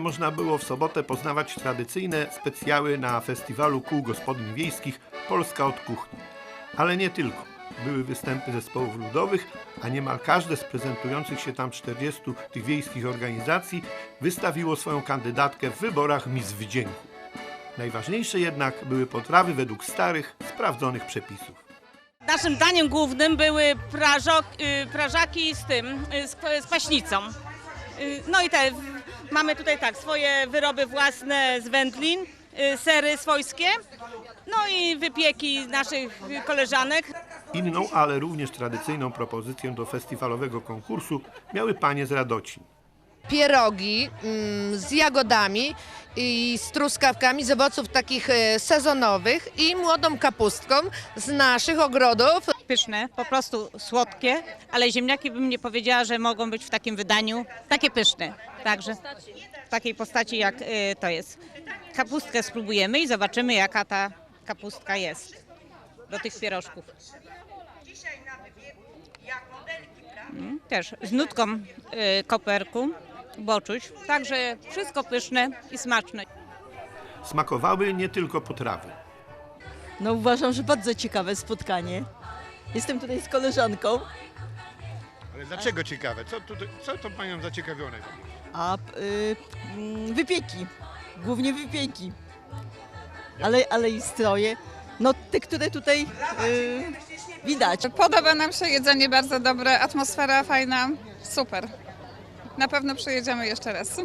Można było w sobotę poznawać tradycyjne specjały na festiwalu kół gospodyń wiejskich Polska od kuchni. Ale nie tylko. Były występy zespołów ludowych, a niemal każde z prezentujących się tam 40 tych wiejskich organizacji wystawiło swoją kandydatkę w wyborach Miss Wdzięku. Najważniejsze jednak były potrawy według starych, sprawdzonych przepisów. Naszym daniem głównym były prażok, y, prażaki z tym, y, z, z kwaśnicą. Y, No i te, mamy tutaj tak, swoje wyroby własne z wędlin, y, sery swojskie, no i wypieki naszych koleżanek. Inną, ale również tradycyjną propozycję do festiwalowego konkursu miały panie z Radocin. pierogi mm, z jagodami i z truskawkami z owoców takich e, sezonowych i młodą kapustką z naszych ogrodów. Pyszne, po prostu słodkie, ale ziemniaki bym nie powiedziała, że mogą być w takim wydaniu takie pyszne. Także w takiej postaci jak y, to jest. Kapustkę spróbujemy i zobaczymy jaka ta kapustka jest do tych pierożków. Mm, Też z nutką y, koperku, boczuś. Także wszystko pyszne i smaczne. Smakowały nie tylko potrawy. No uważam, że bardzo ciekawe spotkanie. Jestem tutaj z koleżanką, Ale dlaczego ciekawe? Co, tutaj, co to panią zaciekawiło najbardziej? a y, mm, wypieki, głównie wypieki, ale, ale i stroje, no te, które tutaj y, widać. Podoba nam się jedzenie bardzo dobre, atmosfera fajna, super. Na pewno przyjedziemy jeszcze raz.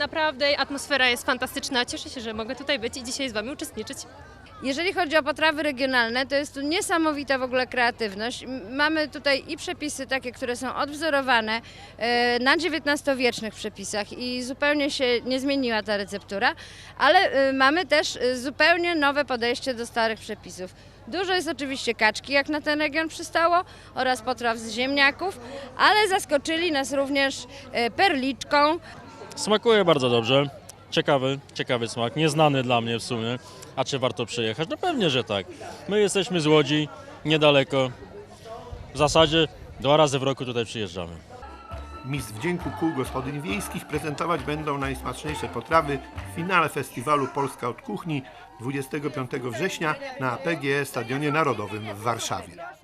Naprawdę atmosfera jest fantastyczna. Cieszę się, że mogę tutaj być i dzisiaj z Wami uczestniczyć. Jeżeli chodzi o potrawy regionalne, to jest tu niesamowita w ogóle kreatywność. Mamy tutaj i przepisy takie, które są odwzorowane e, na XIX-wiecznych przepisach i zupełnie się nie zmieniła ta receptura, ale e, mamy też e, zupełnie nowe podejście do starych przepisów. Dużo jest oczywiście kaczki, jak na ten region przystało, oraz potraw z ziemniaków, ale zaskoczyli nas również perliczką, Smakuje bardzo dobrze. Ciekawy, ciekawy smak, nieznany dla mnie w sumie. A czy warto przyjechać? No pewnie, że tak. My jesteśmy z Łodzi, niedaleko. W zasadzie dwa razy w roku tutaj przyjeżdżamy. Miss Wdzięku Kół Gospodyń Wiejskich prezentować będą najsmaczniejsze potrawy w finale festiwalu Polska od Kuchni 25 września na PGE Stadionie Narodowym w Warszawie.